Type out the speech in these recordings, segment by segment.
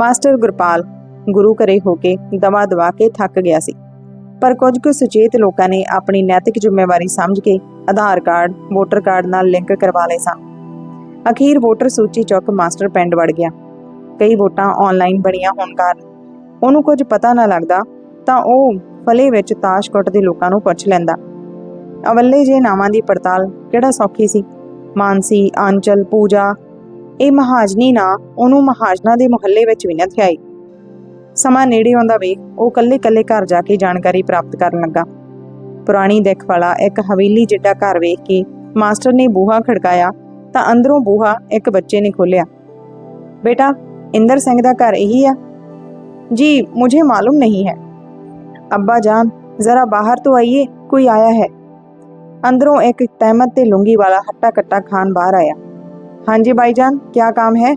Master Gurpal ਗੁਰੂ ਘਰੇ ਹੋ ਕੇ ਦਵਾ ਦਵਾ ਕੇ ਥੱਕ ਗਿਆ ਸੀ। ਪਰ ਕੁਝ ਕੁ ਸੁਚੇਤ ਲੋਕਾਂ ਨੇ ਆਪਣੀ ਨੈਤਿਕ ਜ਼ਿੰਮੇਵਾਰੀ ਸਮਝ ਕੇ ਆਧਾਰ ਕਾਰਡ, ਵੋਟਰ ਕਾਰਡ ਨਾਲ ਲਿੰਕ ਕਰਵਾ ਲਏ ਸਨ। ਅਖੀਰ ਵੋਟਰ ਸੂਚੀ ਚੁੱਕ ਮਾਸਟਰ ਪਿੰਡ ਵੜ ਗਿਆ। ਕਈ ਵੋਟਾਂ ਆਨਲਾਈਨ ਬਣੀਆਂ ਹੋਣ ਕਾਰਨ ਉਹਨੂੰ ਕੁਝ ਪਤਾ ਨਾ ਲੱਗਦਾ ਤਾਂ ਉਹ ਫਲੇ ਵਿੱਚ ਤਾਸ਼ ਕੁੱਟਦੇ ਲੋਕਾਂ ਨੂੰ ਪੁੱਛ ਲੈਂਦਾ, ਅਵੱਲੇ ਜੇ ਨਾਵਾਂ ਦੀ ਪੜਤਾਲ ਕਿਹੜਾ ਸੌਖੀ ਸੀ? ਮਾਨਸੀ, ਆਂਚਲ, ਪੂਜਾ ਇਹ ਮਹਾਜਨੀ ਨਾ ਉਹਨੂੰ ਮਹਾਜਨਾ ਦੇ ਮੁਹੱਲੇ ਵਿੱਚ ਵੀ ਨਾ ਥਿਆਈ ਸਮਾਂ ਨੇੜੇ ਆਉਂਦਾ ਵੇਖ ਉਹ ਕੱਲੇ-ਕੱਲੇ ਘਰ ਜਾ ਕੇ ਜਾਣਕਾਰੀ ਪ੍ਰਾਪਤ ਕਰਨ ਲੱਗਾ। ਪੁਰਾਣੀ ਦਿੱਖ ਵਾਲਾ ਇੱਕ ਹਵੇਲੀ ਜਿੱਡਾ ਘਰ ਵੇਖ ਕੇ ਮਾਸਟਰ ਨੇ ਬੂਹਾ ਖੜਕਾਇਆ ਤਾਂ ਅੰਦਰੋਂ ਬੂਹਾ ਇੱਕ ਬੱਚੇ ਨੇ ਖੋਲਿਆ ਬੇਟਾ, ਇੰਦਰ ਸਿੰਘ ਦਾ ਘਰ ਇਹੀ ਆ? ਜੀ, ਮੁਝੇ ਮਾਲੂਮ ਨਹੀਂ ਹੈ। ਅੱਬਾ ਜਾਨ, ਜ਼ਰਾ ਬਾਹਰ ਤੋਂ ਆਈਏ, ਕੋਈ ਆਇਆ ਹੈ? ਅੰਦਰੋਂ ਇੱਕ ਤਹਿਮਤ ਤੇ ਲੁੰਗੀ ਵਾਲਾ ਹੱਟਾ ਕੱਟਾ ਖਾਨ ਬਾਹਰ ਆਇਆ। हाँ जी भाईजान क्या काम है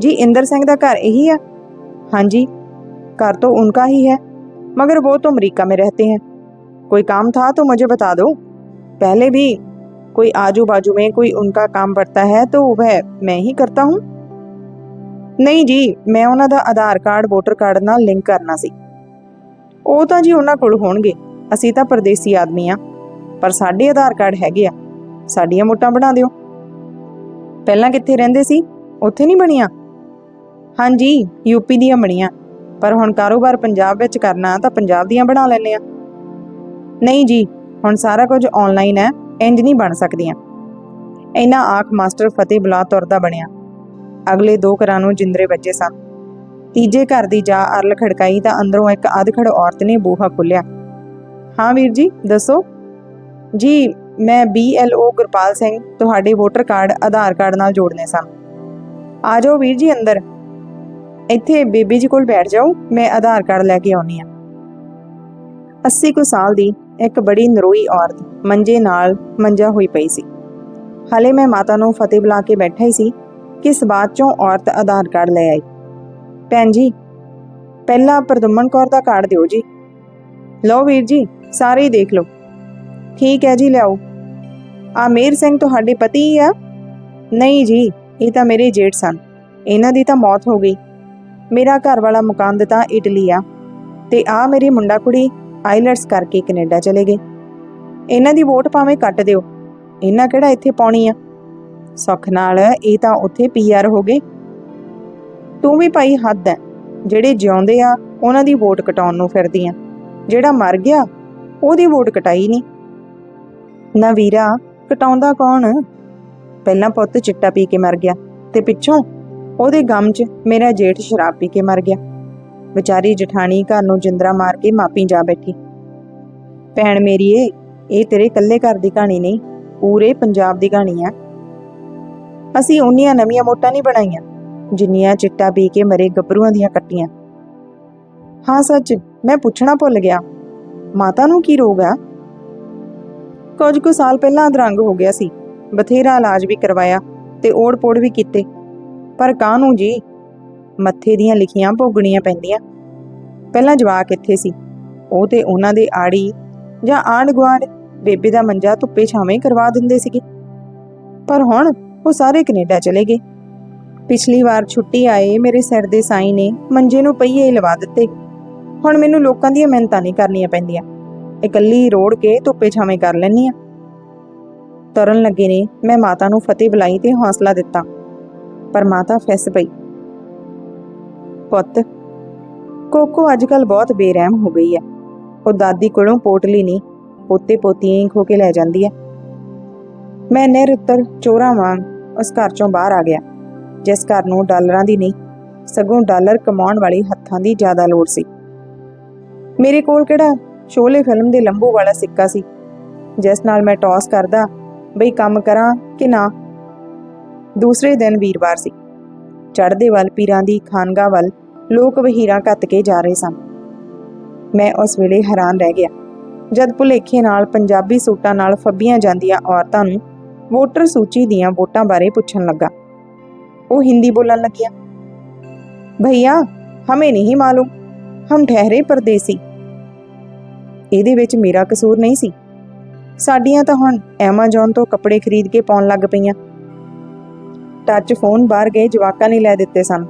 जी इंदर सिंह का घर यही है हाँ जी घर तो उनका ही है मगर वो तो अमेरिका में रहते हैं कोई काम था तो मुझे बता दो पहले भी कोई आजू बाजू में कोई उनका काम पड़ता है तो वह मैं ही करता हूँ ਨਹੀਂ ਜੀ ਮੈਂ ਉਹਨਾਂ ਦਾ ਆਧਾਰ ਕਾਰਡ ਵੋਟਰ ਕਾਰਡ ਨਾਲ ਲਿੰਕ ਕਰਨਾ ਸੀ ਉਹ ਤਾਂ ਜੀ ਉਹਨਾਂ ਕੋਲ ਹੋਣਗੇ ਅਸੀਂ ਤਾਂ ਪਰਦੇਸੀ ਆਦਮੀ ਆ ਪਰ ਸਾਡੇ ਆਧਾਰ ਕਾਰਡ ਹੈਗੇ ਆ ਸਾਡੀਆਂ ਮੋਟਾਂ ਬਣਾ ਦਿਓ ਪਹਿਲਾਂ ਕਿੱਥੇ ਰਹਿੰਦੇ ਸੀ? ਉੱਥੇ ਨਹੀਂ ਬਣੀਆਂ? ਹਾਂਜੀ ਯੂਪੀ ਦੀਆਂ ਬਣੀਆਂ। ਪਰ ਹੁਣ ਕਾਰੋਬਾਰ ਪੰਜਾਬ ਵਿੱਚ ਕਰਨਾ ਤਾਂ ਪੰਜਾਬ ਦੀਆਂ ਬਣਾ ਲੈਣੇ ਆ ਨਹੀਂ ਜੀ, ਹੁਣ ਸਾਰਾ ਕੁਝ ਆਨਲਾਈਨ ਹੈ ਇੰਜ ਨਹੀਂ ਬਣ ਸਕਦੀਆਂ। ਇਹਨਾਂ ਆਖ ਮਾਸਟਰ ਫਤਿਹ ਬਲਾ ਤੁਰਦਾ ਬਣਿਆ। ਅਗਲੇ ਦੋ ਘਰਾਂ ਨੂੰ ਜਿੰਦਰੇ ਵੱਜੇ ਸਨ। ਤੀਜੇ ਘਰ ਦੀ ਜਾ ਅਰਲ ਖੜਕਾਈ ਤਾਂ ਅੰਦਰੋਂ ਇੱਕ ਅਧਖੜ ਔਰਤ ਨੇ ਬੂਹਾ ਖੋਲ੍ਹਿਆ। ਹਾਂ ਵੀਰ ਜੀ, ਦੱਸੋ? ਜੀ ਮੈਂ BLO ਗੁਰਪਾਲ ਸਿੰਘ, ਤੁਹਾਡੇ ਵੋਟਰ ਕਾਰਡ ਆਧਾਰ ਕਾਰਡ ਨਾਲ ਜੋੜਨੇ ਸਨ ਆ ਜਾਓ ਵੀਰ ਜੀ ਅੰਦਰ। ਇੱਥੇ ਬੇਬੀ ਜੀ ਕੋਲ ਬੈਠ ਜਾਓ, ਮੈਂ ਆਧਾਰ ਕਾਰਡ ਲੈ ਕੇ ਆਉਣੀ ਆ। 80 ਕੁ ਸਾਲ ਦੀ ਇੱਕ ਬੜੀ ਨਰੋਈ ਔਰਤ ਮੰਜੇ ਨਾਲ ਮੰਜਾ ਹੋਈ ਪਈ ਸੀ। ਹਾਲੇ ਮੈਂ ਮਾਤਾ ਨੂੰ ਫਤਿਹ ਬੁਲਾ ਕੇ ਬੈਠਾ ਹੀ ਸੀ ਕਿਸ ਬਾਤ ਚੋਂ ਔਰਤ ਆਧਾਰ ਕਾਰਡ ਲੈ ਆਈ। ਭੈਣ ਜੀ, ਪਹਿਲਾਂ ਪ੍ਰਦਮਨ ਕੌਰ ਦਾ ਕਾਰਡ ਦਿਓ ਜੀ। ਲਓ ਵੀਰ ਜੀ, ਸਾਰੇ ਹੀ ਦੇਖ ਲਓ। ਠੀਕ ਹੈ ਜੀ, ਲਿਆਓ। ਆ ਮੇਰ ਸਿੰਘ ਤੁਹਾਡੇ ਪਤੀ ਹੀ ਆ? ਨਹੀਂ ਜੀ, ਇਹ ਤਾਂ ਮੇਰੇ ਜੇਠ ਸਨ। ਇਹਨਾਂ ਦੀ ਤਾਂ ਮੌਤ ਹੋ ਗਈ। ਮੇਰਾ ਘਰ ਵਾਲਾ ਮੁਕਾਮ ਦਿੱਤਾ ਇਟਲੀ ਆ। ਤੇ ਆ ਮੇਰੀ ਮੁੰਡਾ ਕੁੜੀ ਆਈਲੈਟਸ ਕਰਕੇ ਕੈਨੇਡਾ ਚਲੇ ਗਏ। ਇਹਨਾਂ ਦੀ ਵੋਟ ਭਾਵੇਂ ਕੱਟ ਦਿਓ। ਇਹਨਾਂ ਕਿਹੜਾ ਇੱਥੇ ਪਾਉਣੀ ਆ? ਸੁੱਖ ਨਾਲ ਇਹ ਤਾਂ ਉੱਥੇ ਪੀਆਰ ਹੋ ਗਏ। ਤੂੰ ਵੀ ਭਾਈ ਹੱਦ ਹੈ ਜਿਹੜੇ ਜਿਉਂਦੇ ਆ, ਉਹਨਾਂ ਦੀ ਵੋਟ ਕਟਾਉਣ ਨੂੰ ਫਿਰਦੀ ਆ ਜਿਹੜਾ ਮਰ ਗਿਆ, ਉਹਦੀ ਵੋਟ ਕਟਾਈ ਨਹੀਂ ਨਾ ਵੀਰਾ, ਕਟਾਉਂਦਾ ਕੌਣ? ਪਹਿਲਾਂ ਪੁੱਤ ਚਿੱਟਾ ਪੀ ਕੇ ਮਰ ਗਿਆ ਤੇ ਪਿੱਛੋਂ ਉਹਦੇ ਗਮ 'ਚ ਮੇਰਾ ਜੇਠ ਸ਼ਰਾਬ ਪੀ ਕੇ ਮਰ ਗਿਆ। ਵਿਚਾਰੀ ਜਠਾਣੀ ਘਰ ਨੂੰ ਜਿੰਦਰਾ ਮਾਰ ਕੇ ਮਾਪੀ ਜਾ ਬੈਠੀ। ਭੈਣ ਮੇਰੀ ਏ, ਇਹ ਤੇਰੇ ਇਕੱਲੇ ਘਰ ਦੀ ਕਹਾਣੀ ਨਹੀਂ, ਪੂਰੇ ਪੰਜਾਬ ਦੀ ਕਹਾਣੀ ਆ। ਅਸੀਂ ਉਨੀਆਂ ਨਵੀਆਂ ਮੋਟਾਂ ਨਹੀਂ ਬਣਾਈਆਂ, ਜਿੰਨੀਆਂ ਚਿੱਟਾ ਪੀ ਕੇ ਮਰੇ ਗੱਭਰੂਆਂ ਦੀਆਂ ਕੱਟੀਆਂ। ਹਾਂ ਸੱਚ, ਮੈਂ ਪੁੱਛਣਾ ਭੁੱਲ ਗਿਆ। ਮਾਤਾ ਨੂੰ ਕੀ ਰੋਗ ਆ? ਕੁਝ ਕੁ ਸਾਲ ਪਹਿਲਾਂ ਅਧਰੰਗ ਹੋ ਗਿਆ ਸੀ। ਬਥੇਰਾ ਇਲਾਜ ਵੀ ਕਰਵਾਇਆ ਤੇ ਓੜ-ਪੋੜ ਵੀ ਕੀਤੇ। ਪਰ ਕਾਹਨੂੰ ਜੀ? ਮੱਥੇ ਦੀਆਂ ਲਿਖੀਆਂ ਭੋਗਣੀਆਂ ਪੈਂਦੀਆਂ। ਪਹਿਲਾਂ ਜਵਾਕ ਇੱਥੇ ਸੀ। ਉਹ ਤੇ ਉਹਨਾਂ ਦੇ ਆੜੀ ਜਾਂ ਆਂਢ ਗੁਆਂਢ ਬੇਬੇ ਦਾ ਮੰਜਾ ਧੁੱਪੇ ਛਾਵੇਂ ਕਰਵਾ ਦਿੰਦੇ ਸੀਗੇ। ਪਰ ਹੁਣ ਉਹ ਸਾਰੇ ਕੈਨੇਡਾ ਚਲੇ ਗਏ। ਪਿਛਲੀ ਵਾਰ ਛੁੱਟੀ ਆਏ ਮੇਰੇ ਸਿਰ ਦੇ ਸਾਈ ਨੇ ਮੰਜੇ ਨੂੰ ਪਈਏ ਲਵਾ ਦਿੱਤੇ। ਹੁਣ ਮੈਨੂੰ ਲੋਕਾਂ ਦੀਆਂ ਮਿਹਨਤਾਂ ਨਹੀਂ ਕਰਨੀਆਂ ਪੈਂਦੀਆਂ। ਇਕੱਲੀ ਰੋੜ ਕੇ ਧੁੱਪੇ ਛਾਵੇਂ ਕਰ ਲੈਣੀ ਆ। ਤਰਨ ਲੱਗੇ ਨੇ, ਮੈਂ ਮਾਤਾ ਨੂੰ ਫਤਿਹ ਬੁਲਾਈ ਤੇ ਹੌਸਲਾ ਦਿੱਤਾ। ਪਰ ਮਾਤਾ ਫਿਸ ਪਈ। ਪੁੱਤ, ਕੋਕੋ ਅੱਜਕੱਲ ਬਹੁਤ ਬੇਰਹਿਮ ਹੋ ਗਈ ਹੈ ਉਹ ਦਾਦੀ ਕੋਲੋਂ ਪੋਟਲੀ ਨਹੀਂ ਪੋਤੇ ਪੋਤੀਆਂ ਹੀ ਖੋ ਕੇ ਲੈ ਜਾਂਦੀ ਹੈ ਮੈਂ ਨਿਰ ਉੱਤਰ ਚੋਰਾਂ ਵਾਂਗ ਉਸ ਘਰ ਚੋਂ ਬਾਹਰ ਆ ਗਿਆ। ਜਿਸ ਘਰ ਨੂੰ ਡਾਲਰਾਂ ਦੀ ਨਹੀਂ, ਸਗੋਂ ਡਾਲਰ ਕਮਾਉਣ ਵਾਲੇ ਹੱਥਾਂ ਦੀ ਜ਼ਿਆਦਾ ਲੋੜ ਸੀ। ਮੇਰੇ ਕੋਲ ਕਿਹੜਾ ਸ਼ੋਲੇ ਫਿਲਮ ਦੇ ਲੰਬੂ ਵਾਲਾ ਸਿੱਕਾ ਸੀ। ਜਿਸ ਨਾਲ ਮੈਂ ਟੌਸ ਕਰਦਾ, ਬਈ ਕੰਮ ਕਰਾਂ ਕਿ ਨਾ? ਦੂਸਰੇ ਦਿਨ ਵੀਰਵਾਰ ਸੀ। ਚੜ੍ਹਦੇ ਵੱਲ ਪੀਰਾਂ ਦੀ ਖਾਨਗਾ ਵੱਲ ਲੋਕ ਵਹੀਰਾਂ ਕੱਤ ਕੇ ਜਾ ਰਹੇ ਸਨ। ਮੈਂ ਉਸ ਵੇਲੇ ਹੈਰਾਨ ਰਹਿ ਗਿਆ, ਜਦ ਭੁਲੇਖੇ ਨਾਲ ਪੰਜਾਬੀ ਸੂਟਾਂ ਨਾਲ ਫੱਬੀਆਂ ਜਾਂਦੀਆਂ ਔਰਤਾਂ ਨੂੰ ਵੋਟਰ ਸੂਚੀ ਦੀਆਂ ਵੋਟਾਂ ਬਾਰੇ ਪੁੱਛਣ ਲੱਗਾ। ਉਹ ਹਿੰਦੀ ਬੋਲਣ ਲੱਗਿਆ, ਭਈਆ, ਹਮੇ ਨਹੀਂ ਮਾਲੂਮ, ਹਮ ਠਹਿਰੇ ਪਰਦੇਸੀ ਇਹਦੇ ਵਿੱਚ ਮੇਰਾ ਕਸੂਰ ਨਹੀਂ ਸੀ। ਸਾਡੀਆਂ ਤਾਂ ਹੁਣ Amazon ਤੋਂ ਕੱਪੜੇ ਖਰੀਦ ਕੇ ਪਾਉਣ ਲੱਗ ਪਈਆਂ। ਟੱਚ ਫੋਨ ਬਾਹਰ ਗਏ, ਜਵਾਕਾਂ ਨੇ ਲੈ ਦਿੱਤੇ ਸਨ।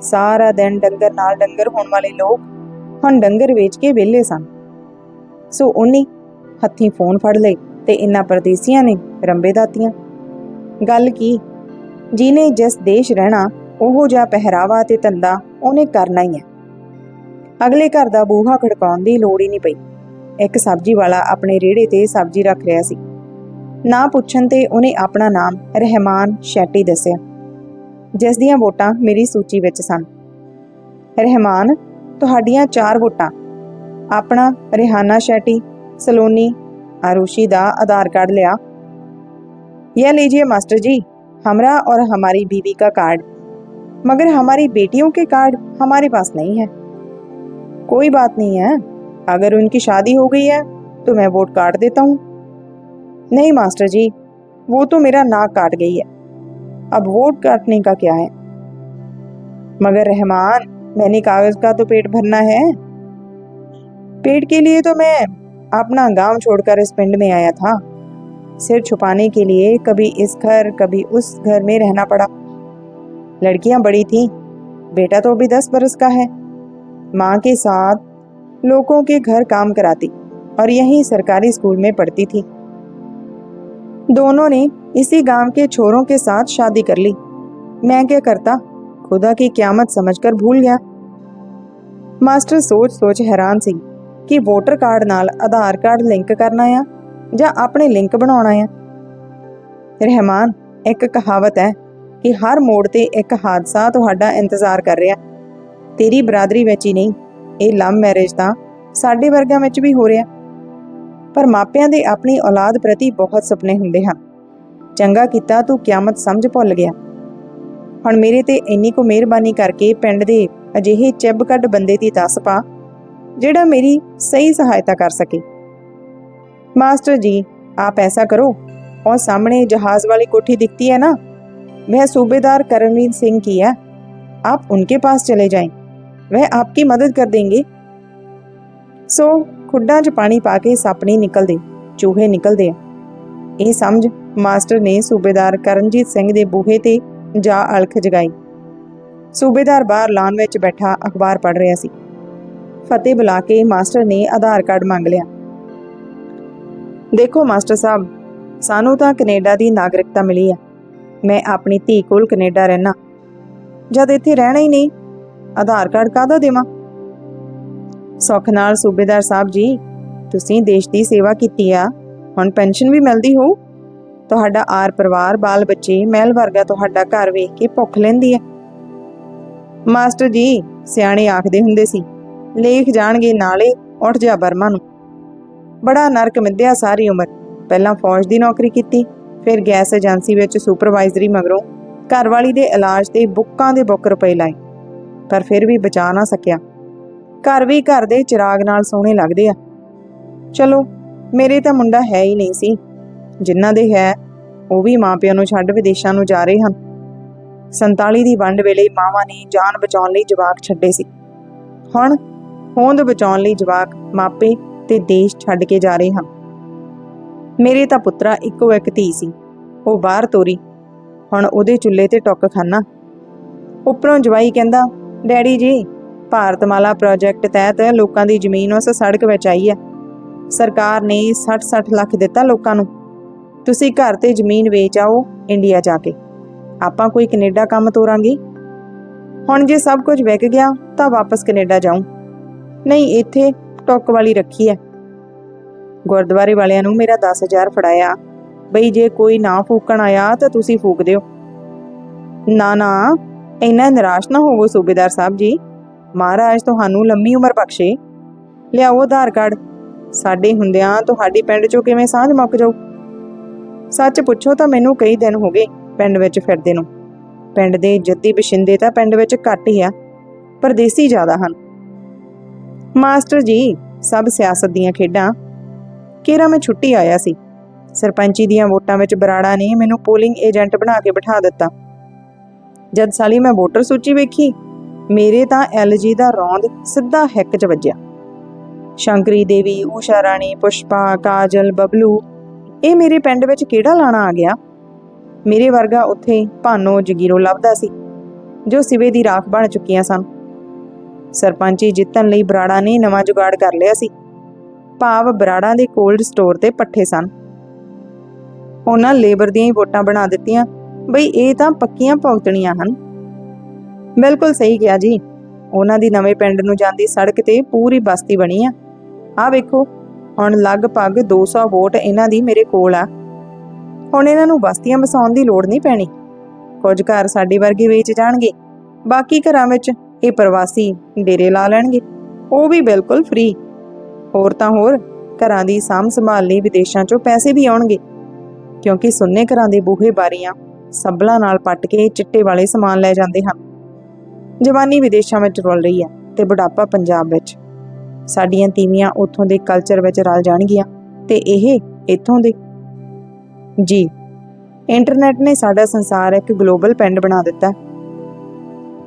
ਸਾਰਾ ਦਿਨ ਡੰਗਰ ਨਾਲ ਡੰਗਰ ਹੋਣ ਵਾਲੇ ਲੋਕ ਹੁਣ ਡੰਗਰ ਵੇਚ ਕੇ ਵਿਹਲੇ ਸਨ। ਸੋ ਉਹਨੇ ਹੱਥੀਂ ਫੋਨ ਫੜ ਲਏ ਤੇ ਇਨ੍ਹਾਂ ਪਰਦੇਸੀਆਂ ਨੇ ਰੰਬੇ ਦਾਤੀਆਂ। ਗੱਲ ਕੀ? ਜਿਹਨੇ ਜਿਸ ਦੇਸ਼ ਰਹਿਣਾ, ਉਹੋ ਜਿਹਾ ਪਹਿਰਾਵਾ ਤੇ ਧੰਦਾ ਉਹਨੇ ਕਰਨਾ ਹੀ ਹੈ। ਅਗਲੇ ਘਰ ਦਾ ਬੂਹਾ ਖੜਕਾਉਣ ਦੀ ਲੋੜ ਹੀ ਨਹੀਂ ਪਈ। ਇੱਕ ਸਬਜ਼ੀ ਵਾਲਾ ਆਪਣੇ ਰੇੜੇ ਤੇ ਸਬਜ਼ੀ ਰੱਖ ਰਿਹਾ ਸੀ ਨਾ ਪੁੱਛਣ ਤੇ ਉਹਨੇ ਆਪਣਾ ਨਾਮ ਰਹਿਮਾਨ ਸ਼ੈਟੀ ਦੱਸਿਆ ਜਿਸ ਦੀਆਂ ਵੋਟਾਂ ਮੇਰੀ ਸੂਚੀ ਵਿੱਚ ਸਨ ਰਹਿਮਾਨ ਤੁਹਾਡੀਆਂ ਚਾਰ ਵੋਟਾਂ ਆਪਣਾ ਰਿਹਾਨਾ ਸ਼ੈਟੀ सलोनी आरुषि दा आधार कार्ड लिया यह लीजिए मास्टर जी हमरा और हमारी बीवी का कार्ड मगर हमारी बेटियों के कार्ड हमारे पास नहीं है कोई बात नहीं है अगर उनकी शादी हो गई है तो मैं वोट काट देता हूँ। नहीं, मास्टर जी, वो तो मेरा नाक काट गई है। अब वोट काटने का क्या है? मगर रहमान, मैंने कागज़ का तो पेट भरना है। पेट के लिए तो मैं अपना गाँव छोड़कर इस पिंड में आया था। सिर छुपाने के लिए कभी इस घर, कभी उस घर में रहना पड़ा। लड़कियाँ बड़ी थीं, बेटा तो अभी दस बरस का है। माँ के साथ लोगों के घर काम कराती और यहीं सरकारी स्कूल में पढ़ती थी दोनों ने इसी गांव के छोरों के साथ शादी कर ली मैं क्या करता खुदा की क्यामत समझकर भूल गया मास्टर सोच सोच हैरान सी ਕਿ ਵੋਟਰ ਕਾਰਡ ਨਾਲ ਆਧਾਰ ਕਾਰਡ ਲਿੰਕ ਕਰਨਾ ਆ ਜਾਂ ਆਪਣੇ ਲਿੰਕ ਬਣਾਉਣਾ ਆ ਰਹਿਮਾਨ ਇੱਕ ਕਹਾਵਤ ਹੈ ਕਿ ਹਰ ਮੋੜ ਤੇ ਇੱਕ ਹਾਦਸਾ ਤੁਹਾਡਾ ਇੰਤਜ਼ਾਰ ਕਰ ਰਿਹਾ ਤੇਰੀ ਬਰਾਦਰੀ ਵਿੱਚ ਹੀ ਨਹੀਂ ਇਹ ਲਵ ਮੈਰਿਜ ਤਾਂ ਸਾਡੇ ਵਰਗਾਂ ਵਿੱਚ ਵੀ ਹੋ ਰਿਹਾ ਪਰ ਮਾਪਿਆਂ ਦੇ ਆਪਣੀ ਔਲਾਦ ਪ੍ਰਤੀ ਬਹੁਤ ਸੁਪਨੇ ਹੁੰਦੇ ਹਨ ਚੰਗਾ ਕੀਤਾ ਤੂੰ ਕਿਆਮਤ ਸਮਝ ਭੁੱਲ ਗਿਆ ਹੁਣ ਮੇਰੇ ਤੇ ਇੰਨੀ ਕੋ ਮਿਹਰਬਾਨੀ ਕਰਕੇ ਪਿੰਡ ਦੇ ਅਜਿਹੇ ਚੱਬ ਕੱਢ ਬੰਦੇ ਦੀ ਦੱਸ ਪਾ ਜਿਹੜਾ ਮੇਰੀ ਸਹੀ ਸਹਾਇਤਾ ਕਰ ਸਕੇ मास्टर जी आप ऐसा करो और सामने जहाज वाली कोठी दिखती है ना वह सूबेदार करमवीर सिंह की है आप उनके पास चले जाएं वह आपकी मदद कर देंगे ਸੋ ਖੁੱਡਾਂ 'ਚ ਪਾਣੀ ਪਾ ਕੇ ਸੱਪ ਨਹੀਂ ਨਿਕਲਦੇ ਚੂਹੇ ਨਿਕਲਦੇ ਆ ਇਹ ਸਮਝ ਮਾਸਟਰ ਨੇ ਸੂਬੇਦਾਰ ਕਰਨਜੀਤ ਸਿੰਘ ਦੇ ਬੂਹੇ ਤੇ ਜਾ ਅਲਖ ਜਗਾਈ ਸੂਬੇਦਾਰ ਬਾਹਰ ਲਾਨ ਵਿੱਚ ਬੈਠਾ ਅਖਬਾਰ ਪੜ੍ਹ ਰਿਹਾ ਸੀ ਫਤਿਹ ਬੁਲਾ ਕੇ ਮਾਸਟਰ ਨੇ ਆਧਾਰ ਕਾਰਡ ਮੰਗ ਲਿਆ ਦੇਖੋ ਮਾਸਟਰ ਸਾਹਿਬ ਸਾਨੂੰ ਤਾਂ ਕੈਨੇਡਾ ਦੀ ਨਾਗਰਿਕਤਾ ਮਿਲੀ ਹੈ ਮੈਂ ਆਪਣੀ ਧੀ ਕੋਲ ਕੈਨੇਡਾ ਰਹਿਣਾ ਜਦ ਇੱਥੇ ਰਹਿਣਾ ਹੀ ਨਹੀਂ ਆਧਾਰ ਕਾਰਡ ਕਾਹਦਾ ਦੇਵਾਂ? ਸੁੱਖ ਨਾਲ ਸੂਬੇਦਾਰ ਸਾਹਿਬ ਜੀ, ਤੁਸੀਂ ਦੇਸ਼ ਦੀ ਸੇਵਾ ਕੀਤੀ ਆ, ਹੁਣ ਪੈਨਸ਼ਨ ਵੀ ਮਿਲਦੀ ਹੋ ਤੁਹਾਡਾ ਆਰ ਪਰਿਵਾਰ, ਬਾਲ ਬੱਚੇ, ਮਹਿਲ ਵਰਗਾ ਤੁਹਾਡਾ ਘਰ ਵੇਖ ਕੇ ਭੁੱਖ ਲੈਂਦੀ ਹੈ। ਮਾਸਟਰ ਜੀ, ਸਿਆਣੇ ਆਖਦੇ ਹੁੰਦੇ ਸੀ, ਲੇਖ ਜਾਣਗੇ ਨਾਲੇ, ਉੱਠ ਜਾ ਬਰਮਾ ਨੂੰ। ਬੜਾ ਨਰਕ ਮਿੱਧਿਆ ਸਾਰੀ ਉਮਰ, ਪਹਿਲਾਂ ਫੌਜ ਦੀ ਨੌਕਰੀ ਕੀਤੀ, ਫਿਰ ਗੈਸ ਏਜੰਸੀ ਵਿੱਚ ਸੁਪਰਵਾਈਜ਼ਰੀ ਮਗਰੋਂ ਘਰਵਾਲੀ ਦੇ ਇਲਾਜ ਤੇ ਬੁੱਕਾਂ ਦੇ ਬੁੱਕ ਰੁਪਏ ਲਾਏ। ਪਰ ਫਿਰ ਵੀ ਬਚਾ ਨਾ ਸਕਿਆ। ਘਰ ਵੀ ਘਰ ਦੇ ਚਿਰਾਗ ਨਾਲ ਸੋਹਣੇ ਲੱਗਦੇ ਆ। ਚਲੋ, ਮੇਰੇ ਤਾਂ ਮੁੰਡਾ ਹੈ ਹੀ ਨਹੀਂ ਸੀ। ਜਿਨ੍ਹਾਂ ਦੇ ਹੈ, ਉਹ ਵੀ ਮਾਪਿਆਂ ਨੂੰ ਛੱਡ ਵਿਦੇਸ਼ਾਂ ਨੂੰ ਜਾ ਰਹੇ ਹਨ। 47 ਦੀ ਵੰਡ ਵੇਲੇ ਮਾਵਾਂ ਨੇ ਜਾਨ ਬਚਾਉਣ ਲਈ ਜਵਾਕ ਛੱਡੇ ਸੀ। ਹੁਣ ਹੋਂਦ ਬਚਾਉਣ ਲਈ ਜਵਾਕ ਮਾਪੇ ਤੇ ਦੇਸ਼ ਛੱਡ ਕੇ ਜਾ ਰਹੇ ਹਨ। ਮੇਰੇ ਤਾਂ ਪੁੱਤਰਾ ਇੱਕੋ ਇੱਕ ਧੀ ਸੀ। ਉਹ ਬਾਹਰ ਤੋਰੀ। ਹੁਣ ਉਹਦੇ ਚੁੱਲ੍ਹੇ ਤੇ ਟੁੱਕ ਖਾਨਾ ਉੱਪਰੋਂ ਜਵਾਈ ਕਹਿੰਦਾ ਡੈਡੀ ਜੀ, ਭਾਰਤਮਾਲਾ ਪ੍ਰੋਜੈਕਟ ਤਹਿਤ ਲੋਕਾਂ ਦੀ ਜ਼ਮੀਨ ਉਸ ਸੜਕ ਵਿੱਚ ਆਈ ਹੈ। ਸਰਕਾਰ ਨੇ 60-60 ਲੱਖ ਦਿੱਤਾ ਲੋਕਾਂ ਨੂੰ। ਤੁਸੀਂ ਘਰ ਤੇ ਜ਼ਮੀਨ ਵੇਚ ਆਓ, ਇੰਡੀਆ ਜਾ ਕੇ। ਆਪਾਂ ਕੋਈ ਕੈਨੇਡਾ ਕੰਮ ਤੋਰਾਂਗੇ? ਹੁਣ ਜੇ ਸਭ ਕੁਝ ਵਿਕ ਗਿਆ, ਤਾਂ ਵਾਪਸ ਕੈਨੇਡਾ ਜਾਊਂ। ਨਹੀਂ, ਇੱਥੇ ਟੁੱਕ ਵਾਲੀ ਰੱਖੀ ਹੈ। ਗੁਰਦੁਆਰੇ ਵਾਲਿਆਂ ਨੂੰ ਮੇਰਾ 10000 ਫੜਾਇਆ। ਬਈ ਜੇ ਕੋਈ ਨਾ ਫੂਕਣ ਆਇਆ, ਤਾਂ ਤੁਸੀਂ ਫੂਕ ਦਿਓ। ਨਾ ਨਾ। ਇੰਨਾ ਨਿਰਾਸ਼ ਨਾ ਹੋਵੋ ਸੂਬੇਦਾਰ ਸਾਹਿਬ ਜੀ। ਮਹਾਰਾਜ ਤੁਹਾਨੂੰ ਲੰਮੀ ਉਮਰ ਬਖਸ਼ੇ। ਲਿਆਓ ਆਧਾਰ ਕਾਰਡ। ਸਾਡੇ ਹੁੰਦਿਆਂ ਤੁਹਾਡੀ ਪਿੰਡ ਚੋਂ ਕਿਵੇਂ ਸਾਂਝ ਮੁੱਕ ਜਾਊ? ਸੱਚ ਪੁੱਛੋ ਤਾਂ ਮੈਨੂੰ ਕਈ ਦਿਨ ਹੋ ਗਏ ਪਿੰਡ ਵਿੱਚ ਫਿਰਦੇ ਨੂੰ। ਪਿੰਡ ਦੇ ਜੱਦੀ ਬਸ਼ਿੰਦੇ ਤਾਂ ਪਿੰਡ ਵਿੱਚ ਘੱਟ ਹੀ ਆ, ਪਰਦੇਸੀ ਜ਼ਿਆਦਾ ਹਨ। ਮਾਸਟਰ ਜੀ, ਸਭ ਸਿਆਸਤ ਦੀਆਂ ਖੇਡਾਂ। ਕਿਹੜਾ ਮੈਂ ਛੁੱਟੀ ਆਇਆ ਸੀ। ਸਰਪੰਚੀ ਦੀਆਂ ਵੋਟਾਂ ਵਿੱਚ ਬਰਾੜਾ ਨੇ ਮੈਨੂੰ ਪੋਲਿੰਗ ਏਜੰਟ ਬਣਾ ਕੇ ਬਿਠਾ ਦਿੱਤਾ। ਜਦ ਸਾਲੀ ਮੈਂ ਵੋਟਰ ਸੂਚੀ ਵੇਖੀ, ਮੇਰੇ ਤਾਂ ਐਲਜੀ ਦਾ ਰੌਂਦ ਸਿੱਧਾ ਹਿੱਕ 'ਚ ਵੱਜਿਆ। ਸ਼ੰਕਰੀ ਦੇਵੀ ਊਸ਼ਾ ਰਾਣੀ ਪੁਸ਼ਪਾ, ਕਾਜਲ, ਬਬਲੂ, ਇਹ ਮੇਰੇ ਪਿੰਡ ਵਿੱਚ ਕਿਹੜਾ ਲਾਣਾ ਆ ਗਿਆ? ਮੇਰੇ ਵਰਗਾ ਉੱਥੇ ਭਾਨੋ ਜਗੀਰੋ ਲੱਭਦਾ ਸੀ, ਜੋ ਸਿਵੇ ਦੀ ਰਾਖ ਬਣ ਚੁੱਕੀਆਂ ਸਨ। ਸਰਪੰਚੀ ਜਿੱਤਣ ਲਈ ਬਰਾੜਾ ਨੇ ਨਵਾਂ ਜੁਗਾੜ ਕਰ ਲਿਆ ਸੀ। ਭਾਵ ਬਰਾੜਾ ਦੇ ਕੋਲਡ ਸਟੋਰ ਤੇ ਪੱਠੇ ਸਨ। ਉਹਨਾਂ ਲੇਬਰ ਦੀਆਂ ਹੀ ਵੋਟਾਂ ਬਣਾ ਦਿੱਤੀਆਂ ਬਈ ਇਹ ਤਾਂ ਪੱਕੀਆਂ ਭੁਗਤਣੀਆਂ ਹਨ। ਬਿਲਕੁਲ ਸਹੀ ਕਿਹਾ ਜੀ। ਉਹਨਾਂ ਦੀ ਨਵੇਂ ਪਿੰਡ ਨੂੰ ਜਾਂਦੀ ਸੜਕ ਤੇ ਪੂਰੀ ਬਸਤੀ ਬਣੀ ਆ। ਆਹ ਵੇਖੋ, ਹੁਣ ਲਗਭਗ 200 ਵੋਟ ਇਹਨਾਂ ਦੀ ਮੇਰੇ ਕੋਲ ਆ। ਹੁਣ ਇਹਨਾਂ ਨੂੰ ਬਸਤੀਆਂ ਵਸਾਉਣ ਦੀ ਲੋੜ ਨਹੀਂ ਪੈਣੀ। ਕੁਝ ਘਰ ਸਾਡੇ ਵਰਗੇ ਵੇਚ ਜਾਣਗੇ। ਬਾਕੀ ਘਰਾਂ ਵਿੱਚ ਇਹ ਪ੍ਰਵਾਸੀ ਡੇਰੇ ਲਾ ਲੈਣਗੇ। ਉਹ ਵੀ ਬਿਲਕੁਲ ਫ੍ਰੀ ਹੋਰ ਤਾਂ ਹੋਰ, ਘਰਾਂ ਦੀ ਸਾਂਭ ਸੰਭਾਲ ਲਈ ਵਿਦੇਸ਼ਾਂ 'ਚੋਂ ਪੈਸੇ ਵੀ ਆਉਣਗੇ। ਕਿਉਂਕਿ ਸੁੰਨੇ ਘਰਾਂ ਦੇ ਬੂਹੇ ਬਾਰੀਆਂ। ਸੱਬਲਾਂ ਨਾਲ ਪੱਟ ਕੇ ਚਿੱਟੇ ਵਾਲੇ ਸਮਾਨ ਲੈ ਜਾਂਦੇ ਹਨ। ਜਵਾਨੀ ਵਿਦੇਸ਼ਾਂ ਵਿੱਚ ਰੁਲ ਰਹੀ ਹੈ ਤੇ ਬੁਢਾਪਾ ਪੰਜਾਬ ਵਿੱਚ। ਸਾਡੀਆਂ ਤੀਵੀਆਂ ਉੱਥੋਂ ਦੇ ਕਲਚਰ ਵਿੱਚ ਰਲ ਜਾਣਗੀਆਂ ਤੇ ਇਹ ਇੱਥੋਂ ਦੇ। ਜੀ ਇੰਟਰਨੈਟ ਨੇ ਸਾਡਾ ਸੰਸਾਰ ਇੱਕ ਗਲੋਬਲ ਪਿੰਡ ਬਣਾ ਦਿੱਤਾ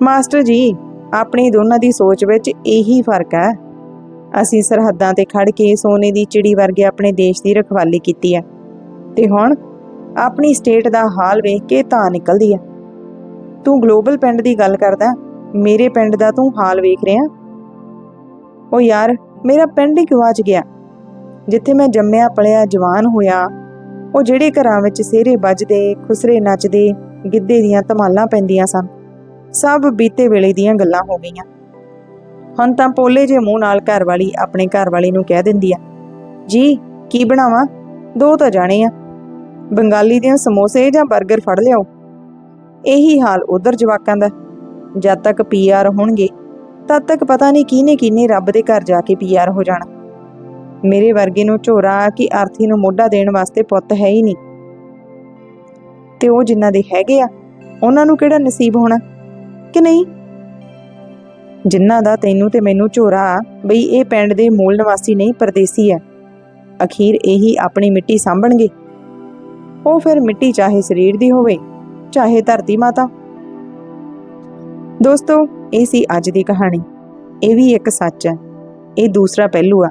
ਮਾਸਟਰ ਜੀ, ਆਪਣੀ ਦੋਨਾਂ ਦੀ ਸੋਚ ਵਿੱਚ ਇਹੀ ਫ਼ਰਕ ਹੈ। ਅਸੀਂ ਸਰਹੱਦਾਂ ਤੇ ਖੜ ਕੇ ਸੋਨੇ ਦੀ ਚਿੜੀ ਵਰਗੇ ਆਪਣੇ ਦੇਸ਼ ਦੀ ਰਖਵਾਲੀ ਕੀਤੀ ਹੈ। ਤੇ ਹੁਣ ਆਪਣੀ ਸਟੇਟ ਦਾ ਹਾਲ ਵੇਖ ਕੇ ਤਾਂ ਨਿਕਲਦੀ ਹੈ ਤੂੰ ਗਲੋਬਲ ਪਿੰਡ ਦੀ ਗੱਲ ਕਰਦਾ, ਮੇਰੇ ਪਿੰਡ ਦਾ ਤੂੰ ਹਾਲ ਵੇਖ ਰਿਹਾ? ਉਹ ਯਾਰ, ਮੇਰਾ ਪਿੰਡ ਹੀ ਗਵਾਚ ਗਿਆ। ਜਿੱਥੇ ਮੈਂ ਜੰਮਿਆ, ਪਲਿਆ, ਜਵਾਨ ਹੋਇਆ, ਉਹ ਜਿਹੜੇ ਘਰਾਂ ਵਿੱਚ ਸਿਹਰੇ ਵੱਜਦੇ, ਖੁਸਰੇ ਨੱਚਦੇ, ਗਿੱਧੇ ਦੀਆਂ ਧਮਾਲਾਂ ਪੈਂਦੀਆਂ ਸਨ, ਸਭ ਬੀਤੇ ਵੇਲੇ ਦੀਆਂ ਗੱਲਾਂ ਹੋ ਗਈਆਂ। ਹੁਣ ਤਾਂ ਪੋਲੇ ਜੇ ਮੂੰਹ ਨਾਲ ਘਰ ਵਾਲੀ ਆਪਣੇ ਘਰ ਵਾਲੀ ਨੂੰ ਕਹਿ ਦਿੰਦੀ ਆ, ਜੀ, ਕੀ ਬਣਾਵਾਂ? ਦੋ ਤਾਂ ਜਾਣੇ ਆ। ਬੰਗਾਲੀ ਦੀਆਂ ਸਮੋਸੇ ਜਾਂ 버ਗਰ ਫੜ ਲਿਆਓ। ਇਹੀ ਹਾਲ ਉਧਰ ਜਵਾਕਾਂ ਦਾ। ਜਦ ਤੱਕ ਪੀਆਰ ਹੋਣਗੇ, ਤਦ ਤੱਕ ਪਤਾ ਨਹੀਂ ਕਿਹਨੇ ਕਿਹਨੇ ਰੱਬ ਦੇ ਘਰ ਜਾ ਕੇ ਪੀਆਰ ਹੋ ਜਾਣਾ। ਮੇਰੇ ਵਰਗੇ ਨੂੰ ਝੋਰਾ ਕਿ ਆਰਥੀ ਨੂੰ ਮੋਢਾ ਦੇਣ ਵਾਸਤੇ ਪੁੱਤ ਹੈ ਹੀ ਨਹੀਂ। ਤੇ ਉਹ ਜਿਨ੍ਹਾਂ ਦੇ ਹੈਗੇ ਆ, ਉਹਨਾਂ ਨੂੰ ਕਿਹੜਾ ਨਸੀਬ ਹੋਣਾ? ਕਿ ਨਹੀਂ? ਜਿਨ੍ਹਾਂ ਦਾ ਤੈਨੂੰ ਤੇ ਮੈਨੂੰ ਝੋਰਾ ਬਈ ਇਹ ਪਿੰਡ ਦੇ ਮੂਲ ਨਿਵਾਸੀ ਨਹੀਂ, ਪਰਦੇਸੀ ਹੈ। ਅਖੀਰ ਇਹੀ ਆਪਣੀ ਮਿੱਟੀ ਸਾਂਭਣਗੇ। ਉਹ ਫਿਰ ਮਿੱਟੀ ਚਾਹੇ ਸਰੀਰ ਦੀ ਹੋਵੇ, ਚਾਹੇ ਧਰਤੀ ਮਾਤਾ। ਦੋਸਤੋ, ਇਹ ਸੀ ਅੱਜ ਦੀ ਕਹਾਣੀ। ਇਹ ਵੀ ਇੱਕ ਸੱਚ ਹੈ। ਇਹ ਦੂਸਰਾ ਪਹਿਲੂ ਆ,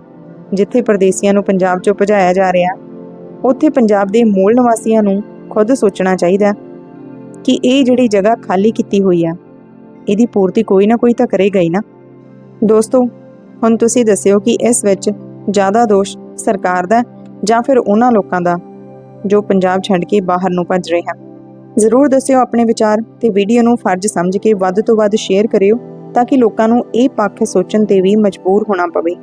ਜਿੱਥੇ ਪਰਦੇਸੀਆਂ ਨੂੰ ਪੰਜਾਬ ਚੋਂ ਭਜਾਇਆ ਜਾ ਰਿਹਾ। ਉੱਥੇ ਪੰਜਾਬ ਦੇ ਮੂਲ ਨਿਵਾਸੀਆਂ ਨੂੰ ਖੁਦ ਸੋਚਣਾ ਚਾਹੀਦਾ ਕਿ ਇਹ ਜਿਹੜੀ ਜਗ੍ਹਾ ਖਾਲੀ ਕੀਤੀ ਹੋਈ ਆ, ਇਹਦੀ ਪੂਰਤੀ ਕੋਈ ਨਾ ਕੋਈ ਤਾਂ ਕਰੇਗਾ ਹੀ ਨਾ। ਦੋਸਤੋ, ਹੁਣ ਤੁਸੀਂ ਦੱਸਿਓ ਕਿ ਇਸ ਵਿੱਚ ਜ਼ਿਆਦਾ ਦੋਸ਼ ਸਰਕਾਰ ਦਾ ਜਾਂ ਫਿਰ ਉਹਨਾਂ ਲੋਕਾਂ ਦਾ? ਜੋ ਪੰਜਾਬ ਛੱਡ ਕੇ ਬਾਹਰ ਨੂੰ ਭੱਜ ਰਹੇ ਹਨ। ਜ਼ਰੂਰ ਦੱਸਿਓ ਆਪਣੇ ਵਿਚਾਰ ਤੇ ਵੀਡੀਓ ਨੂੰ ਫਰਜ਼ ਸਮਝ ਕੇ ਵੱਧ ਤੋਂ ਵੱਧ ਸ਼ੇਅਰ ਕਰਿਓ ਤਾਂ ਕਿ ਲੋਕਾਂ ਨੂੰ ਇਹ ਪੱਖ ਸੋਚਣ ਤੇ ਵੀ ਮਜਬੂਰ ਹੋਣਾ ਪਵੇ।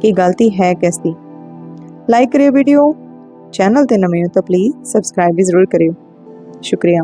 ਕਿ ਗਲਤੀ ਹੈ ਕਿਸ ਦੀ ਲਾਈਕ ਕਰਿਓ ਵੀਡੀਓ। ਚੈਨਲ ਤੇ ਨਵੇਂ ਹੋ ਤਾਂ ਪਲੀਜ਼ ਸਬਸਕ੍ਰਾਈਬ ਵੀ ਜ਼ਰੂਰ ਕਰਿਓ। ਸ਼ੁਕਰੀਆ।